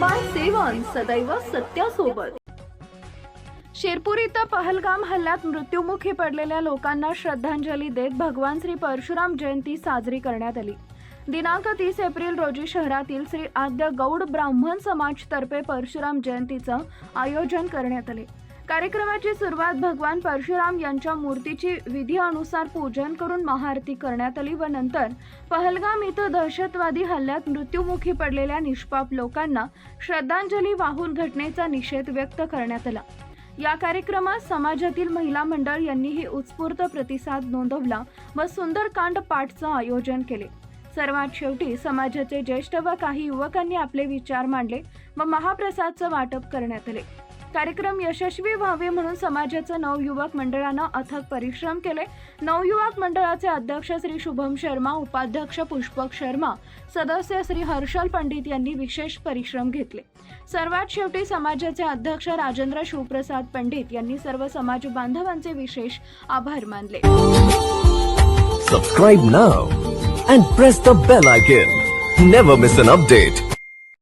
सदैव सत्यासोबत. शिरपूर इथं पहलगाम हल्ल्यात मृत्युमुखी पडलेल्या लोकांना श्रद्धांजली देत भगवान श्री परशुराम जयंती साजरी करण्यात आली. दिनांक तीस एप्रिल रोजी शहरातील श्री आद्य गौड ब्राह्मण समाजतर्फे परशुराम जयंतीचं आयोजन करण्यात आले. कार्यक्रमाची सुरुवात भगवान परशुराम यांच्या मूर्तीची विधी अनुसार पूजन करून महाआरती करण्यात आली व नंतर पहलगाम इथं दहशतवादी हल्ल्यात मृत्युमुखी पडलेल्या निष्पाप लोकांना श्रद्धांजली वाहून घटनेचा निषेध व्यक्त करण्यात आला. या कार्यक्रमात समाजातील महिला मंडळ यांनीही उत्स्फूर्त प्रतिसाद नोंदवला व सुंदरकांड पाठचं आयोजन केले. सर्वात शेवटी समाजाचे ज्येष्ठ व काही युवकांनी आपले विचार मांडले व महाप्रसादचं वाटप करण्यात आले. कार्यक्रम यशस्वी व्हावे म्हणून समाजाचं नवयुवक मंडळानं अथक परिश्रम केले. नवयुवक मंडळाचे अध्यक्ष श्री शुभम शर्मा उपाध्यक्ष पुष्पक शर्मा सदस्य श्री हर्षल पंडित यांनी विशेष परिश्रम घेतले. सर्वात शेवटी समाजाचे अध्यक्ष राजेंद्र शिवप्रसाद पंडित यांनी सर्व समाज बांधवांचे विशेष आभार मानले. Subscribe now and press the bell icon never miss an update